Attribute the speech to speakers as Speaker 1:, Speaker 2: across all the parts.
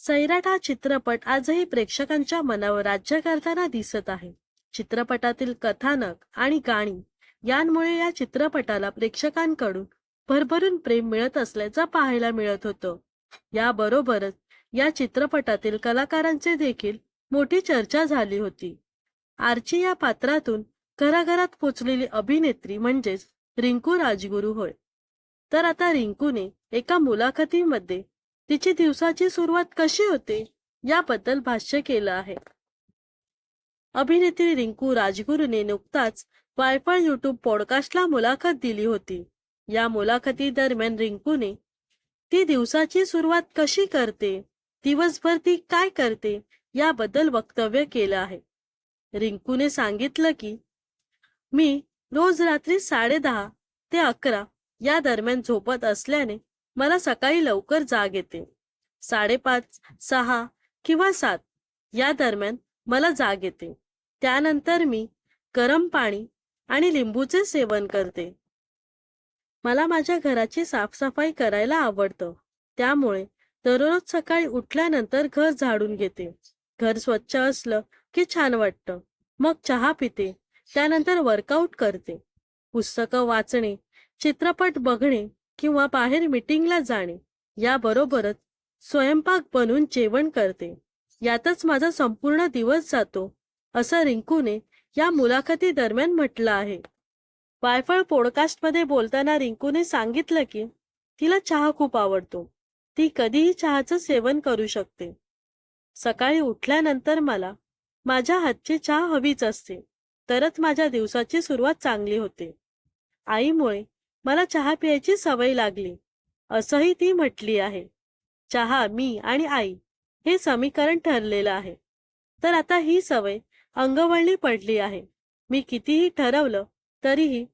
Speaker 1: सैराट हा चित्रपट आजही प्रेक्षकांच्या मनावर राज्य करताना दिसत आहे. चित्रपटातील कथानक आणि गाणी यांमुळे या चित्रपटाला प्रेक्षकांकडून भरभरून प्रेम मिळत असल्याचं पाहायला मिळत होतं. याबरोबरच या चित्रपटातील कलाकारांची देखील मोठी चर्चा झाली होती. आर्ची या पात्रातून घराघरात पोचलेली अभिनेत्री म्हणजेच रिंकू राजगुरू होय तर आता रिंकूने एका मुलाखतीमध्ये तिची दिवसाची सुरुवात कशी होते याबद्दल भाष्य केलं आहे. अभिनेत्री रिंकू राजगुरूने नुकताच वायफळ युट्यूब पॉडकास्टला मुलाखत दिली होती. या मुलाखती दरम्यान रिंकूने ती दिवसाची सुरुवात कशी करते दिवसभर ती काय करते याबद्दल वक्तव्य केलं आहे. रिंकूने सांगितलं की मी रोज रात्री साडेदहा ते अकरा या दरम्यान झोपत असल्याने मला सकाळी लवकर जाग येते. साडेपाच सहा किंवा सात या दरम्यान मला जाग येते. त्यानंतर मी गरम पाणी आणि लिंबूचे सेवन करते. मला माझ्या घराची साफसफाई करायला आवडतं. त्यामुळे दररोज सकाळी उठल्यानंतर घर झाडून घेते. घर स्वच्छ असलं की छान वाटतं. मग चहा पिते. त्यानंतर वर्कआउट करते. पुस्तकं वाचणे चित्रपट बघणे किंवा बाहेर मिटिंगला जाणे याबरोबरच स्वयंपाक बनवून जेवण करते. यातच माझा संपूर्ण दिवस जातो असं रिंकूने या मुलाखती दरम्यान म्हटलं आहे. वायफळ पॉडकास्टमध्ये बोलताना रिंकूने सांगितलं की तिला चहा खूप आवडतो. ती कधीही चहाचं सेवन करू शकते. सकाळी उठल्यानंतर मला माझ्या हातची चहा हवीच असते. तरच माझ्या दिवसाची सुरुवात चांगली होते. आईमुळे मला चहा प्यायची सवय लागली. असंही ती म्हटली आहे. चहा मी आणि आई हे समीकरण ठरलेलं आहे. तर आता ही सवय अंगवळणी पडली आहे. मी कितीही ठरवलं तरीही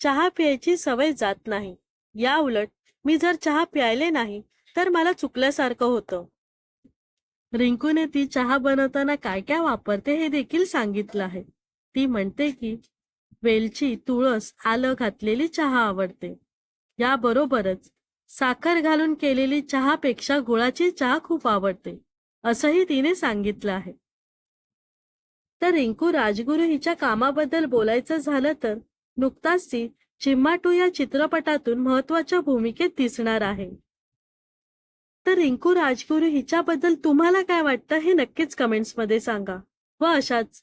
Speaker 1: चहा प्यायची सवय जात नाही. या उलट मी जर चहा प्यायले नाही तर मला चुकल्यासारखं होतं. रिंकूने ती चहा बनवताना काय काय वापरते हे देखील सांगितलं आहे. ती म्हणते की वेलची तुळस आलं घातलेली चहा आवडते. याबरोबरच साखर घालून केलेली चहापेक्षा गुळाची चहा खूप आवडते असंही तिने सांगितलं आहे. तर रिंकू राजगुरू हिच्या कामाबद्दल बोलायचं झालं तर नुकताच ती चिम्माटू या चित्रपटातून महत्त्वाच्या भूमिकेत दिसणार आहे. तर रिंकू राजगुरू हिच्याबद्दल तुम्हाला काय वाटतं हे नक्कीच कमेंट्समध्ये सांगा व अशाच